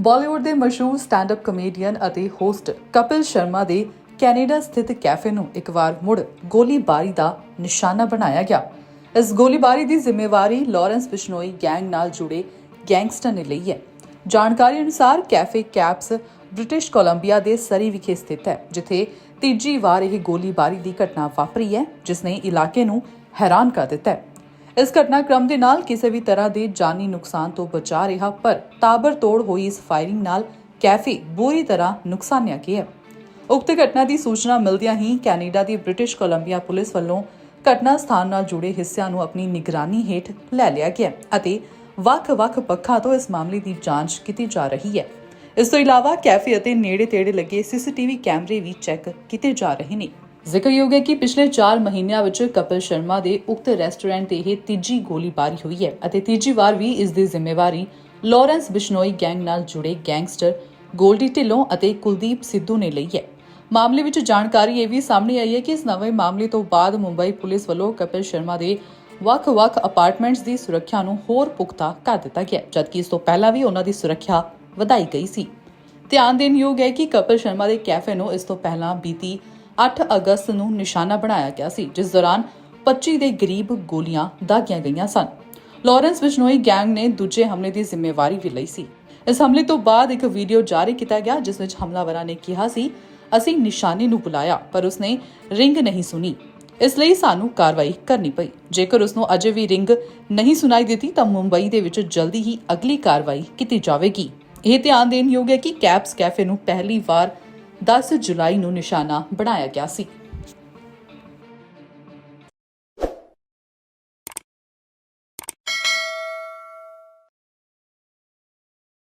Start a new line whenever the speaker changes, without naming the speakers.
ਬਾਲੀਵੁੱਡ ਦੇ ਮਸ਼ਹੂਰ stand up comedian ਅਤੇ ਹੋਸਟ ਕਪਿਲ ਸ਼ਰਮਾ ਦੇ ਕੈਨੇਡਾ ਸਥਿਤ ਕੈਫੇ ਨੂੰ ਇੱਕ ਵਾਰ ਮੁੜ ਗੋਲੀਬਾਰੀ ਦਾ ਨਿਸ਼ਾਨਾ ਬਣਾਇਆ ਗਿਆ। ਇਸ ਗੋਲੀਬਾਰੀ ਦੀ ਜ਼ਿੰਮੇਵਾਰੀ ਲਾਰੈਂਸ ਬਿਸ਼ਨੋਈ ਗੈਂਗ ਨਾਲ ਜੁੜੇ ਗੈਂਗਸਟਰ ਨੇ ਲਈ ਹੈ। ਜਾਣਕਾਰੀ ਅਨੁਸਾਰ ਕੈਫੇ ਕੈਪਸ ਬ੍ਰਿਟਿਸ਼ ਕੋਲੰਬੀਆ ਦੇ ਸਰੀ ਵਿਖੇ ਸਥਿਤ ਹੈ, ਜਿੱਥੇ ਤੀਜੀ ਵਾਰ ਇਹ ਗੋਲੀਬਾਰੀ ਦੀ ਘਟਨਾ ਵਾਪਰੀ ਹੈ, ਜਿਸ ਨੇ ਇਲਾਕੇ ਨੂੰ ਹੈਰਾਨ ਕਰ ਦਿੱਤਾ ਹੈ। ਇਸ ਘਟਨਾਕ੍ਰਮ ਦੇ ਨਾਲ ਕਿਸੇ ਵੀ ਤਰ੍ਹਾਂ ਦੇ ਜਾਨੀ ਨੁਕਸਾਨ ਤੋਂ ਬਚਾ ਰਿਹਾ, ਪਰ ਤਾਬੜਤੋੜ ਹੋਈ ਇਸ ਫਾਇਰਿੰਗ ਨਾਲ ਕੈਫੇ ਬੁਰੀ ਤਰ੍ਹਾਂ ਨੁਕਸਾਨਿਆ ਗਿਆ ਉਕਤ ਘਟਨਾ ਦੀ ਸੂਚਨਾ ਮਿਲਦਿਆਂ ਹੀ ਕੈਨੇਡਾ ਦੀ ਬ੍ਰਿਟਿਸ਼ ਕੋਲੰਬੀਆ ਪੁਲਿਸ ਵੱਲੋਂ ਘਟਨਾ ਸਥਾਨ ਨਾਲ ਜੁੜੇ ਹਿੱਸਿਆਂ ਨੂੰ ਆਪਣੀ ਨਿਗਰਾਨੀ ਹੇਠ ਲੈ ਲਿਆ ਗਿਆ ਅਤੇ ਵੱਖ-ਵੱਖ ਪੱਖਾਂ ਤੋਂ ਇਸ ਮਾਮਲੇ ਦੀ ਜਾਂਚ ਕੀਤੀ ਜਾ ਰਹੀ ਹੈ। ਇਸ ਤੋਂ ਇਲਾਵਾ ਕੈਫੇ ਅਤੇ ਨੇੜੇ-ਤੇੜੇ ਲੱਗੇ ਸੀਸੀਟੀਵੀ ਕੈਮਰੇ ਵੀ ਚੈੱਕ ਕੀਤੇ ਜਾ ਰਹੇ ਨੇ। ਜ਼ਿਕਰਯੋਗ ਹੈ ਕਿ ਪਿਛਲੇ 4 ਮਹੀਨਿਆਂ ਵਿੱਚ ਕਪਿਲ ਸ਼ਰਮਾ ਦੇ ਉਕਤ ਰੈਸਟੋਰੈਂਟ ਤੇ ਇਹ ਤੀਜੀ ਗੋਲੀਬਾਰੀ ਹੋਈ ਹੈ ਅਤੇ ਤੀਜੀ ਵਾਰ ਵੀ ਇਸ ਦੀ ਜ਼ਿੰਮੇਵਾਰੀ ਲਾਰੈਂਸ ਬਿਸ਼ਨੋਈ ਗੈਂਗ ਨਾਲ ਜੁੜੇ ਗੈਂਗਸਟਰ ਗੋਲਡੀ ਢਿੱਲੋਂ ਅਤੇ ਕੁਲਦੀਪ ਸਿੱਧੂ ਨੇ ਲਈ ਹੈ। ਮਾਮਲੇ ਵਿੱਚ ਜਾਣਕਾਰੀ ਇਹ ਵੀ ਸਾਹਮਣੇ ਆਈ ਹੈ ਕਿ ਇਸ ਨਵੇਂ ਮਾਮਲੇ ਤੋਂ ਬਾਅਦ ਮੁੰਬਈ ਪੁਲਿਸ ਵੱਲੋਂ ਕਪਿਲ ਸ਼ਰਮਾ ਦੇ ਵੱਖ-ਵੱਖ ਅਪਾਰਟਮੈਂਟਸ ਦੀ ਸੁਰੱਖਿਆ ਨੂੰ ਹੋਰ ਪੁਖਤਾ ਕਰ ਦਿੱਤਾ ਗਿਆ, ਜਦਕਿ ਇਸ ਤੋਂ ਪਹਿਲਾਂ ਵੀ ਉਹਨਾਂ ਦੀ ਸੁਰੱਖਿਆ ਵਧਾਈ ਗਈ ਸੀ। ਧਿਆਨ ਦੇਣ ਯੋਗ ਹੈ ਕਿ ਕਪਿਲ ਸ਼ਰਮਾ ਦੇ ਕੈਫੇ ਨੂੰ ਇਸ ਤੋਂ ਪਹਿਲਾਂ ਬੀਤੀ 8 ਅਗਸਤ ਨੂੰ ਨਿਸ਼ਾਨਾ ਬਣਾਇਆ ਗਿਆ ਸੀ, ਜਿਸ ਦੌਰਾਨ 25 ਦੇ ਕਰੀਬ ਗੋਲੀਆਂ ਦਾਗੀਆਂ ਗਈਆਂ ਸਨ। ਲਾਰੈਂਸ ਬਿਸ਼ਨੋਈ ਗੈਂਗ ਨੇ ਦੂਜੇ ਹਮਲੇ ਦੀ ਜ਼ਿੰਮੇਵਾਰੀ ਵੀ ਲਈ ਸੀ। ਇਸ ਹਮਲੇ ਤੋਂ ਬਾਅਦ ਇੱਕ ਵੀਡੀਓ ਜਾਰੀ ਕੀਤਾ ਗਿਆ, ਜਿਸ ਵਿੱਚ ਹਮਲਾਵਰਾਂ ਨੇ ਕਿਹਾ ਸੀ, ਅਸੀਂ ਨਿਸ਼ਾਨੇ ਨੂੰ ਬੁਲਾਇਆ, ਪਰ ਉਸਨੇ ਰਿੰਗ ਨਹੀਂ ਸੁਣੀ। ਇਸ ਲਈ ਸਾਨੂੰ ਕਾਰਵਾਈ ਕਰਨੀ ਪਈ। ਜੇਕਰ ਉਸ ਨੂੰ ਅਜੇ ਵੀ ਰਿੰਗ ਨਹੀਂ ਸੁਣਾਈ ਦਿੱਤੀ, ਤਾਂ ਮੁੰਬਈ ਦੇ ਵਿੱਚ ਜਲਦੀ ਹੀ ਅਗਲੀ ਕਾਰਵਾਈ ਕੀਤੀ ਜਾਵੇਗੀ। ਇਹ ਧਿਆਨ ਦੇਣ ਯੋਗ ਹੈ ਕਿ ਕੈਪਸ ਕੈਫੇ ਨੂੰ ਪਹਿਲੀ ਵਾਰ 10 ਜੁਲਾਈ ਨੂੰ ਨਿਸ਼ਾਨਾ ਬਣਾਇਆ ਗਿਆ ਸੀ।